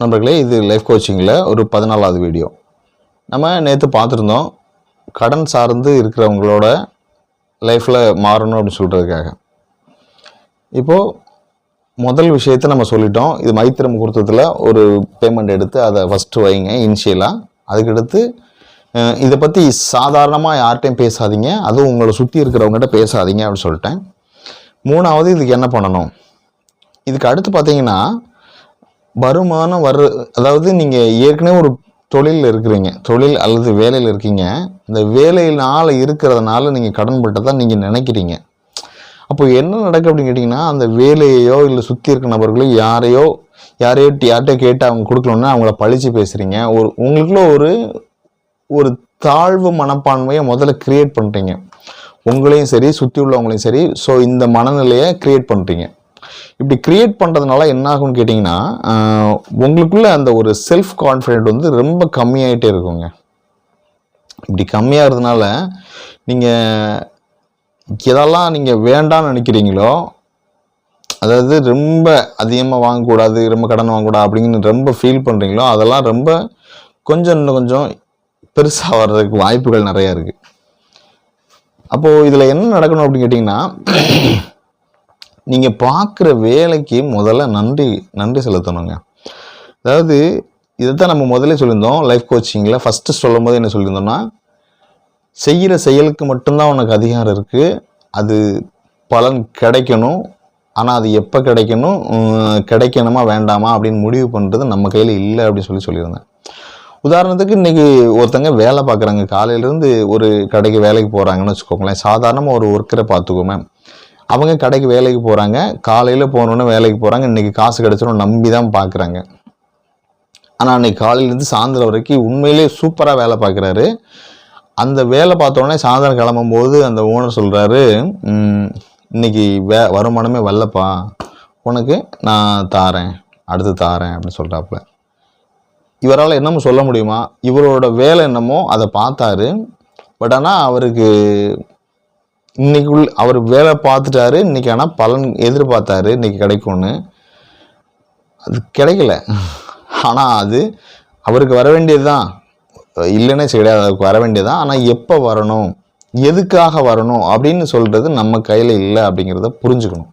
நண்பர்களே இது லைஃப் கோச்சிங்கில் ஒரு பதினாலாவது வீடியோ நம்ம நேற்று பார்த்துருந்தோம் கடன் சார்ந்து இருக்கிறவங்களோட லைஃப்பில் மாறணும் அப்படின்னு சொல்கிறதுக்காக இப்போது முதல் விஷயத்தை நம்ம சொல்லிட்டோம். இது மைத்திர முகூர்த்தத்தில் ஒரு பேமெண்ட் எடுத்து அதை ஃபஸ்ட்டு வைங்க இனிஷியலாக அதுக்கடுத்து இதை பற்றி சாதாரணமாக யார்கிட்டையும் பேசாதீங்க. அதுவும் உங்களை சுற்றி இருக்கிறவங்ககிட்ட பேசாதீங்க அப்படின்னு சொல்லிட்டேன். மூணாவது இதுக்கு என்ன பண்ணணும்? இதுக்கு அடுத்து பார்த்தீங்கன்னா வருமானம் வர்ற அதாவது நீங்கள் ஏற்கனவே ஒரு தொழிலில் இருக்கிறீங்க. தொழில் அல்லது வேலையில் இருக்கீங்க. இந்த வேலையினால் இருக்கிறதுனால நீங்கள் கடன் தான் நீங்கள் நினைக்கிறீங்க. அப்போ என்ன நடக்கு அப்படின்னு கேட்டிங்கன்னா அந்த வேலையையோ இல்லை சுற்றி இருக்க நபர்களோ யாரையோ யாரையோ யார்கிட்ட கேட்டு அவங்க கொடுக்கணுன்னா அவங்கள பழிச்சு பேசுகிறீங்க ஒரு உங்களுக்குள்ள ஒரு ஒரு தாழ்வு மனப்பான்மையை முதல்ல கிரியேட் பண்ணுறீங்க உங்களையும் சரி சுற்றி உள்ளவங்களையும் சரி ஸோ இந்த மனநிலையை க்ரியேட் பண்ணுறீங்க இப்படி கிரியேட் பண்ணுறதுனால என்ன ஆகும்னு கேட்டிங்கன்னா உங்களுக்குள்ள அந்த ஒரு செல்ஃப் கான்ஃபிடென்ட் வந்து ரொம்ப கம்மியாயிட்டே இருக்குங்க. இப்படி கம்மியாகிறதுனால நீங்கள் எதெல்லாம் நீங்கள் வேண்டாம்னு நினைக்கிறீங்களோ அதாவது ரொம்ப அதிகமாக வாங்கக்கூடாது ரொம்ப கடன் வாங்கக்கூடாது அப்படின்னு ரொம்ப ஃபீல் பண்ணுறீங்களோ அதெல்லாம் ரொம்ப கொஞ்சம் இன்னும் கொஞ்சம் பெருசாக வர்றதுக்கு வாய்ப்புகள் நிறையா இருக்குது அப்போது இதில் என்ன நடக்கணும் அப்படின்னு கேட்டிங்கன்னா நீங்கள் பார்க்குற வேலைக்கு முதல்ல நன்றி நன்றி செலுத்தணுங்க. அதாவது இதைத்தான் நம்ம முதல்ல சொல்லியிருந்தோம் லைஃப் கோச்சிங்கில் ஃபஸ்ட்டு சொல்லும் போது என்ன சொல்லியிருந்தோம்னா செய்கிற செயலுக்கு மட்டும்தான் உனக்கு அதிகாரம் இருக்குது அது பலன் கிடைக்கணும். ஆனால் அது எப்போ கிடைக்கணும்? கிடைக்கணுமா வேண்டாமா அப்படின்னு முடிவு பண்ணுறது நம்ம கையில் இல்லை அப்படின்னு சொல்லி சொல்லியிருந்தேன். உதாரணத்துக்கு இன்றைக்கி ஒருத்தங்க வேலை பார்க்குறாங்க. காலையிலேருந்து ஒரு கடைக்கு வேலைக்கு போகிறாங்கன்னு வச்சுக்கோங்களேன். சாதாரணமாக ஒரு ஒர்க்கரை பார்த்துக்கோமே அவங்க கடைக்கு வேலைக்கு போகிறாங்க காலையில் போகணுன்னு வேலைக்கு போகிறாங்க இன்றைக்கி காசு கிடச்சிரும் நம்பி தான் பார்க்குறாங்க ஆனால் அன்றைக்கி காலையிலேருந்து சாயந்தரம் வரைக்கும் உண்மையிலே சூப்பராக வேலை பார்க்குறாரு அந்த வேலை பார்த்த உடனே சாயந்தரம் கிளம்பும்போது அந்த ஓனர் சொல்கிறாரு இன்னைக்கு வே வருமானமே வரலப்பா. உனக்கு நான் தாரேன். அடுத்து தாரேன். அப்படின்னு சொல்கிறாப்புல இவரால் என்னமோ சொல்ல முடியுமா? இவரோட வேலை என்னமோ அதை பார்த்தாரு. பட் ஆனால் அவருக்கு இன்னைக்குள் அவர் வேலை பார்த்துட்டாரு. இன்னைக்கு ஆனால் பலன் எதிர்பார்த்தாரு. இன்னைக்கு கிடைக்கும்னு. அது கிடைக்கல. ஆனால் அது அவருக்கு வர வேண்டியது தான் இல்லைன்னே கிடையாது அதுக்கு வர வேண்டியது தான் ஆனால் எப்போ வரணும்? எதுக்காக வரணும்? அப்படின்னு சொல்கிறது நம்ம கையில் இல்லை அப்படிங்கிறத புரிஞ்சுக்கணும்.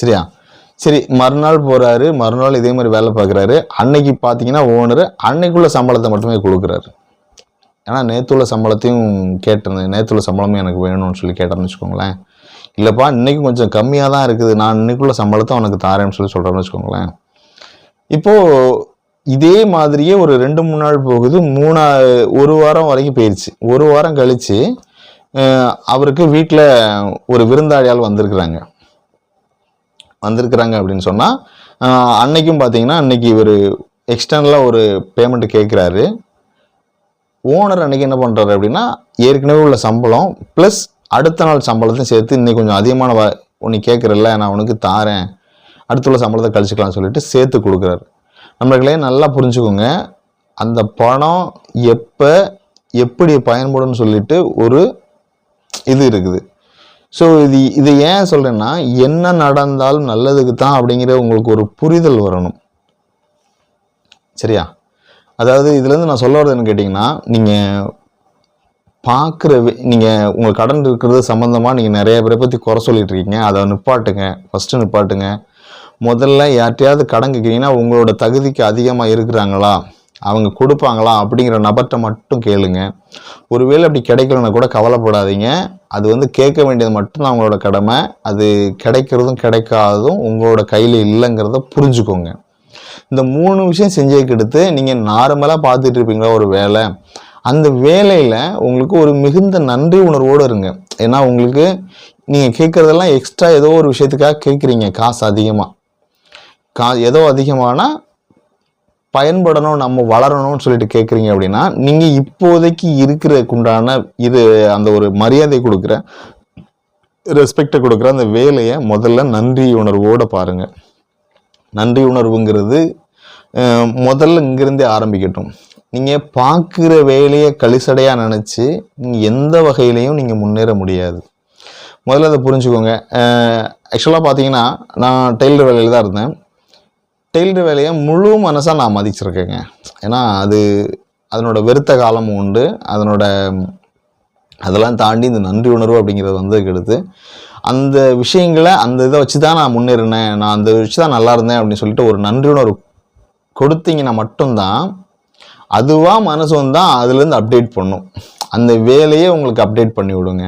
சரியா? சரி மறுநாள் போகிறாரு மறுநாள் இதே மாதிரி வேலை பார்க்குறாரு. அன்னைக்கு பார்த்தீங்கன்னா ஓனர் அன்னைக்குள்ள சம்பளத்தை மட்டுமே கொடுக்குறாரு. ஏன்னா நேற்றுள்ள சம்பளத்தையும் கேட்டிருந்தேன். நேற்றுள்ள சம்பளமும் எனக்கு வேணும்னு சொல்லி கேட்டேன்னு வச்சுக்கோங்களேன். இல்லைப்பா இன்றைக்கும் கொஞ்சம் கம்மியாக தான் இருக்குது. நான் இன்னைக்குள்ள சம்பளத்தை அவனுக்கு தாரேன்னு சொல்லி சொல்கிறேன்னு வச்சுக்கோங்களேன். இப்போது இதே மாதிரியே ஒரு ரெண்டு மூணு நாள் போகுது. மூணா ஒரு வாரம் வரைக்கும் போயிடுச்சு ஒரு வாரம் கழித்து அவருக்கு வீட்டில் ஒரு விருந்தாளியால் வந்திருக்கிறாங்க. வந்திருக்கிறாங்க அப்படின்னு சொன்னால் அன்னைக்கும் பார்த்தீங்கன்னா அன்னைக்கு ஒரு எக்ஸ்டர்னலாக ஒரு பேமெண்ட் கேட்குறாரு ஓனர் அன்றைக்கி என்ன பண்ணுறாரு அப்படின்னா ஏற்கனவே உள்ள சம்பளம் ப்ளஸ் அடுத்த நாள் சம்பளத்தையும் சேர்த்து இன்னைக்கு கொஞ்சம் அதிகமான வ உன்னை கேட்குறல்ல நான் உனக்கு தாரேன் அடுத்துள்ள சம்பளத்தை கழிச்சுக்கலாம்னு சொல்லிட்டு சேர்த்து கொடுக்குறாரு. நம்மளுகளே நல்லா புரிஞ்சுக்கோங்க. அந்த பணம் எப்போ எப்படி பயன்படும்னு சொல்லிட்டு ஒரு இது இருக்குது. ஸோ இது இதை ஏன் சொல்கிறேன்னா என்ன நடந்தாலும் நல்லதுக்கு தான் அப்படிங்கிற உங்களுக்கு ஒரு புரிதல் வரணும். சரியா? அதாவது இதுலேருந்து நான் சொல்ல வர்றது என்ன கேட்டிங்கன்னா நீங்கள் பார்க்குற நீங்கள் உங்கள் கடன் இருக்கிறது சம்மந்தமாக நீங்கள் நிறைய பேரை பற்றி குறை சொல்லிகிட்டு இருக்கீங்க. அதை நிப்பாட்டுங்க. ஃபஸ்ட்டு நிப்பாட்டுங்க. முதல்ல யார்கிட்டயாவது கடன் கேட்குறீங்கன்னா உங்களோட தகுதிக்கு அதிகமாக இருக்கிறாங்களா? அவங்க கொடுப்பாங்களா? அப்படிங்கிற நபர்கிட்ட மட்டும் கேளுங்க. ஒருவேளை அப்படி கிடைக்கலன்னா கூட கவலைப்படாதீங்க. அது வந்து கேட்க வேண்டியது மட்டும்தான் அவங்களோட கடமை. அது கிடைக்கிறதும் கிடைக்காததும் உங்களோட கையில் இல்லைங்கிறத புரிஞ்சுக்கோங்க. இந்த மூணு விஷயம் செஞ்சதுக்கெடுத்து நீங்கள் நார்மலாக பார்த்துட்டு இருப்பீங்களா ஒரு வேலை? அந்த வேலையில் உங்களுக்கு ஒரு மிகுந்த நன்றி உணர்வோடு இருங்க. ஏன்னா உங்களுக்கு நீங்கள் கேட்குறதெல்லாம் எக்ஸ்ட்ரா ஏதோ ஒரு விஷயத்துக்காக கேட்குறீங்க காசு அதிகமாக கா ஏதோ அதிகமானால் பயன்படணும் நம்ம வளரணும்னு சொல்லிட்டு கேட்குறீங்க அப்படின்னா நீங்கள் இப்போதைக்கு இருக்கிறதுக்குண்டான இது அந்த ஒரு மரியாதை கொடுக்குற ரெஸ்பெக்டை கொடுக்குற அந்த வேலையை முதல்ல நன்றி உணர்வோடு பாருங்கள் நன்றி உணர்வுங்கிறது முதல்ல இங்கிருந்தே ஆரம்பிக்கட்டும். நீங்கள் பார்க்குற வேலையை கழிசடையாக நினச்சி நீங்கள் எந்த வகையிலையும் நீங்கள் முன்னேற முடியாது. முதல்ல அதை புரிஞ்சுக்கோங்க. ஆக்சுவலாக பார்த்தீங்கன்னா நான் டெய்லர் வேலையில் தான் இருந்தேன். டெய்லர் வேலையை முழு மனசாக நான் மதிச்சிருக்கேங்க. ஏன்னா அது அதனோட வெறுத்த காலமும் உண்டு. அதனோட அதெல்லாம் தாண்டி இந்த நன்றி உணர்வு அப்படிங்கிறது வந்ததுக்கு எடுத்து அந்த விஷயங்களை அந்த இதை வச்சு தான் நான் முன்னேறினேன். நான் அந்த வச்சு தான் நல்லா இருந்தேன் அப்படின்னு சொல்லிட்டு ஒரு நன்றி உணர்வு கொடுத்தீங்கன்னா மட்டும்தான் அதுவாக மனசு வந்தால் அதுலேருந்து அப்டேட் பண்ணும். அந்த வேலையே உங்களுக்கு அப்டேட் பண்ணி விடுங்க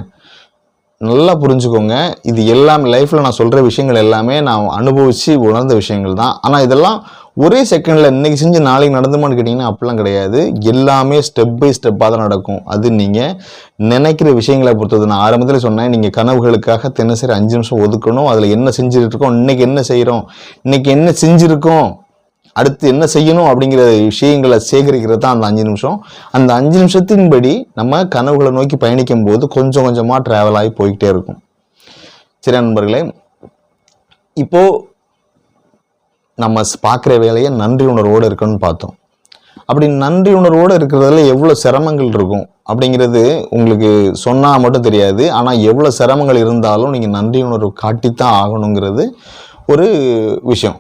நல்லா புரிஞ்சுக்கோங்க. இது எல்லாமே லைஃப்பில் நான் சொல்கிற விஷயங்கள் எல்லாமே நான் அனுபவித்து உணர்ந்த விஷயங்கள் தான். ஆனால் இதெல்லாம் ஒரே செகண்டில் இன்றைக்கி செஞ்சு நாளைக்கு நடந்துமான்னு கேட்டிங்கன்னா அப்படிலாம் கிடையாது. எல்லாமே ஸ்டெப் பை ஸ்டெப்பாக தான் நடக்கும். அது நீங்கள் நினைக்கிற விஷயங்களை பொறுத்தது. நான் ஆரம்பத்தில் சொன்னேன் நீங்கள் கனவுகளுக்காக தினசரி அஞ்சு நிமிஷம் ஒதுக்கணும். அதில் என்ன செஞ்சுட்டு இருக்கோம் இன்னைக்கு என்ன செய்கிறோம் இன்றைக்கி என்ன செஞ்சுருக்கோம் அடுத்து என்ன செய்யணும் அப்படிங்கிற விஷயங்களை சேகரிக்கிறது தான் அந்த அஞ்சு நிமிஷம். அந்த அஞ்சு நிமிஷத்தின்படி நம்ம கனவுகளை நோக்கி பயணிக்கும் போது கொஞ்சம் கொஞ்சமாக ட்ராவல் ஆகி போய்கிட்டே இருக்கும். சரி நண்பர்களே இப்போ நம்ம பார்க்குற வேலையை நன்றி உணர்வோடு இருக்கணும்னு பார்த்தோம். அப்படி நன்றி உணர்வோடு இருக்கிறதுல எவ்வளோ சிரமங்கள் இருக்கும் அப்படிங்கிறது உங்களுக்கு சொன்னால் மட்டும் தெரியாது. ஆனால் எவ்வளோ சிரமங்கள் இருந்தாலும் நீங்கள் நன்றி உணர்வு காட்டித்தான் ஆகணுங்கிறது ஒரு விஷயம்.